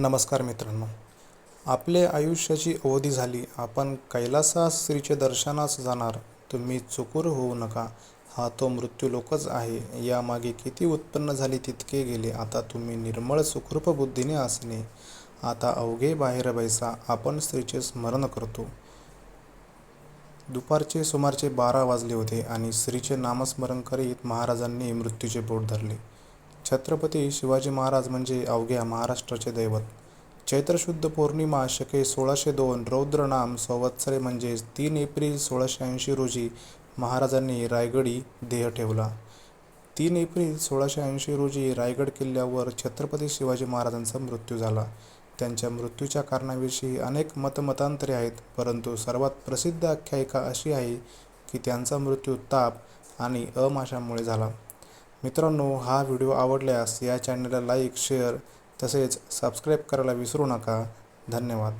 नमस्कार मित्रांनो. आपले आयुष्याची अवधी झाली. आपण कैलासास श्रीचे दर्शनास जाणार. तुम्ही चुकूर होऊ नका. हा तो मृत्यू लोकच आहे. यामागे किती उत्पन्न झाली तितके गेले. आता तुम्ही निर्मळ सुखरूप बुद्धीने असणे. आता अवघे बाहेर बैसा. आपण स्त्रीचे स्मरण करतो. दुपारचे सुमारचे बारा वाजले होते आणि स्त्रीचे नामस्मरण करीत महाराजांनी मृत्यूचे बोट धरले. छत्रपती शिवाजी महाराज म्हणजे अवघ्या महाराष्ट्राचे दैवत. चैत्रशुद्ध पौर्णिमा शके सोळाशे दोन रौद्रनाम संवत्सरे म्हणजेच तीन एप्रिल सोळाशे ऐंशी रोजी महाराजांनी रायगडी देह ठेवला. तीन एप्रिल सोळाशे ऐंशी रोजी रायगड किल्ल्यावर छत्रपती शिवाजी महाराजांचा मृत्यू झाला. त्यांच्या मृत्यूच्या कारणाविषयी अनेक मतमतांतरे आहेत परंतु सर्वात प्रसिद्ध आख्यायिका अशी आहे की त्यांचा मृत्यू ताप आणि अमाशामुळे झाला. मित्रांनो हा व्हिडिओ आवडल्यास या चॅनलला लाईक शेअर तसेच सबस्क्राईब करायला विसरू नका. धन्यवाद.